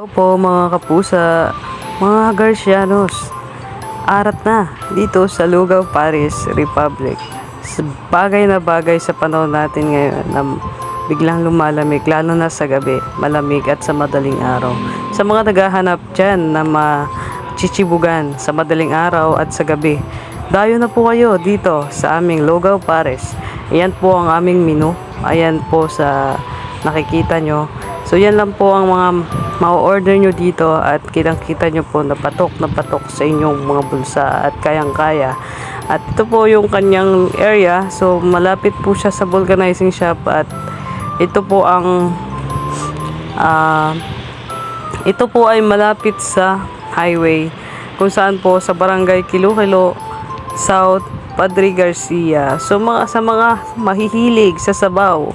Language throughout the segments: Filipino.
Opo mga kapusa, mga Garcianos, arat na dito sa Lugaw, Paris, Republic. Bagay na bagay sa panahon natin ngayon na biglang lumalamig, lalo na sa gabi, malamig at sa madaling araw. Sa mga naghahanap dyan na machichibugan sa madaling araw at sa gabi, dayo na po kayo dito sa aming Lugaw, Paris. Ayan po ang aming menu. Ayan po sa nakikita nyo. So yan lang po ang mga ma-order nyo dito at kitang-kita nyo po na patok na patok sa inyong mga bulsa at kayang-kaya. At ito po yung kanyang area. So malapit po siya sa vulcanizing shop at ito po ang ah, ito po ay malapit sa highway kung saan po sa barangay Kilokilo South Padre Garcia. So mga sa mga mahihilig sa sabaw,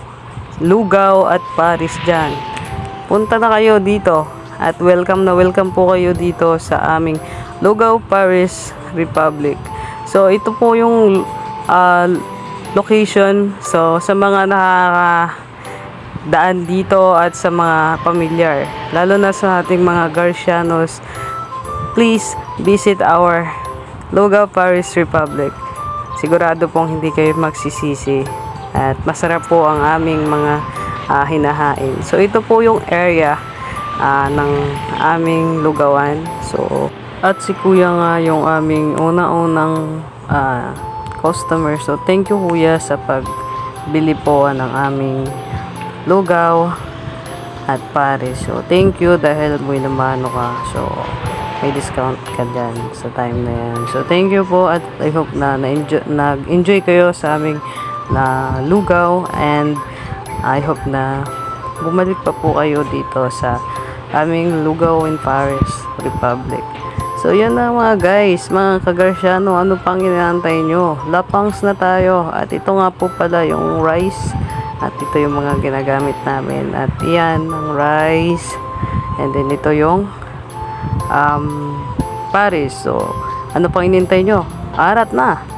lugaw at Paris dyan. Punta na kayo dito at welcome na welcome po kayo dito sa aming Lugaw Paris Republic. So ito po yung ah, location. So sa mga nakaka daan dito at sa mga pamilyar, lalo na sa ating mga Garcianos, please visit our Lugaw Paris Republic. Sigurado pong hindi kayo magsisisi at masarap po ang aming mga ah, hinahain. So ito po yung area ah, ng aming lugawan. So at si kuya nga yung aming una-unang ah, customer. So thank you kuya sa pagbili po ng aming lugaw at Paris. So, thank you dahil muy namano ka. So, may discount ka dyan sa time na yan. So, thank you po at I hope na nag-enjoy kayo sa aming na lugaw and I hope na bumalik pa po kayo dito sa aming lugaw in Paris Republic. So, yan na mga guys, mga kagarsyano, ano pang inaantay nyo? Lapangs na tayo. At ito nga po pala yung rice. At ito yung mga ginagamit namin. At yan, ang rice. And then ito yung um, Paris. So, ano pang inintay nyo? Arat na!